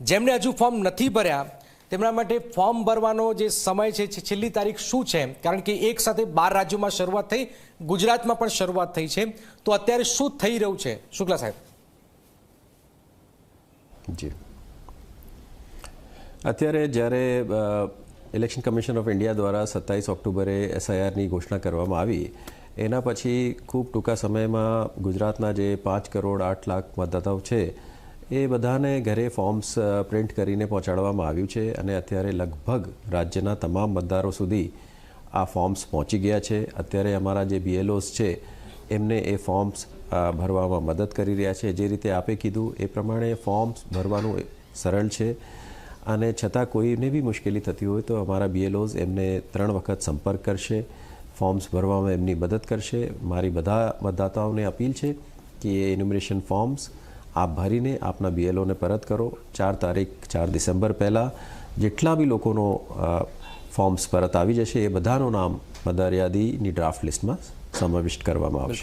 જેમણે હજુ ફોર્મ નથી ભર્યા, તેમના માટે ફોર્મ ભરવાનો જે સમય છે છેલ્લી તારીખ શું છે? કારણ કે એક સાથે બાર રાજ્યોમાં શરૂઆત થઈ, ગુજરાતમાં પણ શરૂઆત થઈ છે. તો અત્યારે શું થઈ રહ્યું છે? શુક્લા સાહેબ. જી. અત્યારે જ્યારે ઇલેક્શન કમિશન ઓફ ઇન્ડિયા દ્વારા સત્તાવીસ ઓક્ટોબરે એસઆઈઆરની ઘોષણા કરવામાં આવી, એના પછી ખૂબ ટૂંકા સમયમાં ગુજરાતના જે પાંચ કરોડ આઠ લાખ મતદાતાઓ છે એ બધાને ઘરે ફોર્મ્સ પ્રિન્ટ કરીને પહોંચાડવામાં આવ્યું છે અને અત્યારે લગભગ રાજ્યના તમામ મતદારો સુધી આ ફોર્મ્સ પહોંચી ગયા છે. અત્યારે અમારા જે બીએલઓસ છે, એમને એ ફોર્મ્સ ભરવામાં મદદ કરી રહ્યા છે. જે રીતે આપે કીધું, એ પ્રમાણે ફોર્મ્સ ભરવાનું સરળ છે. અને છતાં કોઈને બી મુશ્કેલી થતી હોય તો અમારા બીએલઓઝ એમને ત્રણ વખત સંપર્ક કરશે, ફોર્મ્સ ભરવામાં એમની મદદ કરશે. મારી બધા મતદાતાઓને અપીલ છે કે એ ઇન્યુમરેશન ફોર્મ્સ આપ ભરીને આપના બીએલઓને પરત કરો. ચાર તારીખ, ચાર ડિસેમ્બર પહેલાં જેટલા બી લોકોનો ફોર્મ્સ પરત આવી જશે એ બધાનું નામ મતદાર યાદીની ડ્રાફ્ટ લિસ્ટમાં સમાવિષ્ટ કરવામાં આવશે.